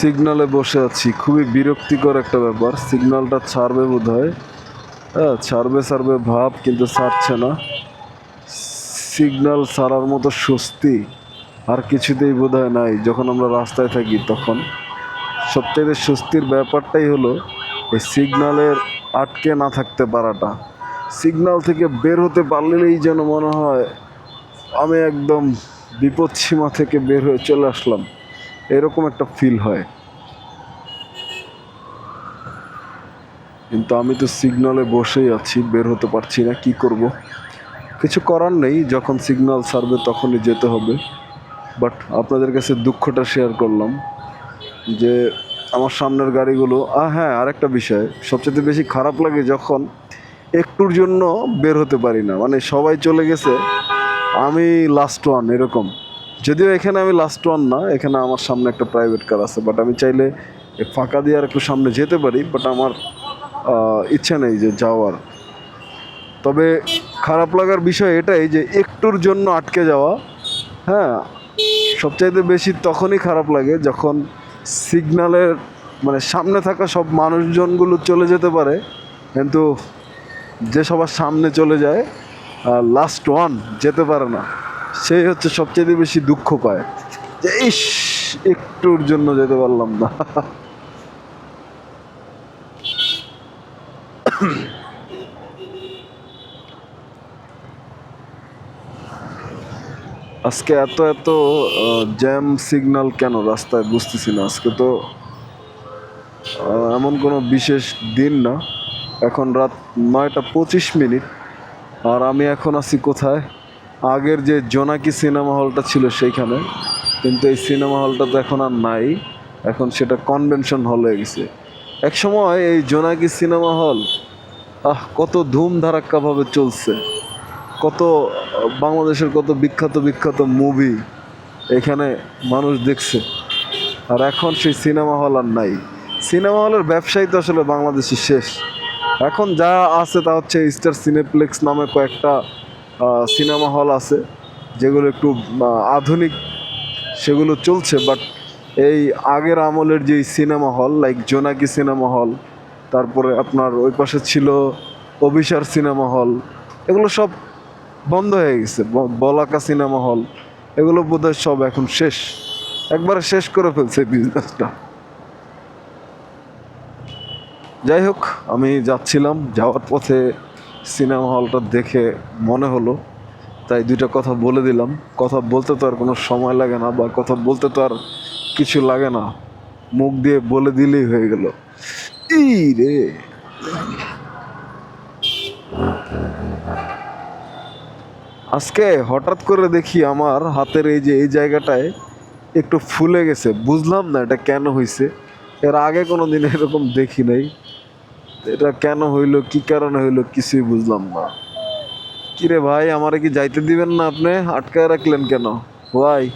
সিগনালে বসে আছি। খুবই বিরক্তিকর একটা ব্যাপার। সিগন্যালটা ছাড়বে বোধ হয় হ্যাঁ ছাড়বে ছাড়বে ভাব, কিন্তু ছাড়ছে না। সিগনাল ছাড়ার মতো স্বস্তি আর কিছুতেই বোধ হয় নাই, যখন আমরা রাস্তায় থাকি তখন। সবচেয়ে স্বস্তির ব্যাপারটাই হলো, এই সিগনালের আটকে না থাকতে পারাটা। সিগন্যাল থেকে বের হতে পারলেই যেন মনে হয়, আমি একদম বিপদ সীমা থেকে বের হয়ে চলে আসলাম। এরকম একটা ফিল হয়। কিন্তু আমি তো সিগনালে বসেই আছি, বের হতে পারছি না, কি করব? কিছু করার নেই, যখন সিগনাল ছাড়বে তখনই যেতে হবে। বাট আপনাদের কাছে দুঃখটা শেয়ার করলাম যে, আমার সামনের গাড়িগুলো, আ হ্যাঁ আরেকটা বিষয়, সবচেয়ে বেশি খারাপ লাগে যখন একটুর জন্য বের হতে পারি না। মানে সবাই চলে গেছে, আমি লাস্ট ওয়ান এরকম। যদিও এখানে আমি লাস্ট ওয়ান না, এখানে আমার সামনে একটা প্রাইভেট কার আছে বাট আমি চাইলে ফাঁকা দিয়ে আর একটু সামনে যেতে পারি বাট আমার ইচ্ছা নেই যে যাওয়ার। তবে খারাপ লাগার বিষয় এটাই যে একটুর জন্য আটকে যাওয়া হ্যাঁ সবচাইতে বেশি তখনই খারাপ লাগে যখন সিগনালের মানে সামনে থাকা সব মানুষজনগুলো চলে যেতে পারে, কিন্তু যে সবার সামনে চলে যায় লাস্ট ওয়ান যেতে পারে না। সেই হচ্ছে সবচেয়ে বেশি দুঃখ পায়। ইস, একটুর জন্য যেতে পারলাম না। আজকে এত এত জ্যাম সিগন্যাল কেন রাস্তায় বুঝতেছি না? আজকে তো এমন কোনো বিশেষ দিন না। এখন রাত নয়টা পঁচিশ মিনিট। আর আমি এখন আছি কোথায়? আগের যে জোনাকি সিনেমা হলটা ছিল সেইখানে, কিন্তু এই সিনেমা হলটা তো এখন আর নাই। এখন সেটা কনভেনশন হল হয়ে গেছে। এক সময় এই জোনাকি সিনেমা হল, আহ, কত ধুম ধারাক্কাভাবে চলছে। কত বাংলাদেশের কত বিখ্যাত বিখ্যাত মুভি এখানে মানুষ দেখছে। আর এখন সেই সিনেমা হল আর নাই। সিনেমা হলের ব্যবসায়ী তো আসলে বাংলাদেশে শেষ। এখন যা আছে তা হচ্ছে স্টার সিনেপ্লেক্স নামে কয়েকটা সিনেমা হল আছে, যেগুলো একটু আধুনিক, সেগুলো চলছে বাট এই আগের আমলের যে সিনেমা হল লাইক জোনাকি সিনেমা হল, তারপরে আপনার ওই পাশে ছিল অভিসার সিনেমা হল, এগুলো সব বন্ধ হয়ে গেছে বলাকা সিনেমা হল, এগুলো বোধহয় সব এখন শেষ, একবারে শেষ করে ফেলছে বিজনেসটা যাই হোক, আমি যাচ্ছিলাম, যাওয়ার পথে সিনেমা হলটা দেখে মনে হলো, তাই দুইটা কথা বলে দিলাম। কথা বলতে তো আর কোনো সময় লাগে না বা কথা বলতে তো আর কিছু লাগে না। মুখ দিয়ে বলে দিলেই হয়ে গেল। ই রে আজকে হঠাৎ করে দেখি আমার হাতের এই যে এই জায়গাটায় একটু ফুলে গেছে। বুঝলাম না এটা কেন হয়েছে এর আগে কোনো দিন এরকম দেখি নাই। এটা কেন হইল, কি কারণে হইল কিছুই বুঝলাম না। কিরে ভাই, আমারে কি যাইতে দিবেন না আপনি? আটকায় রাখলেন কেন? ভাই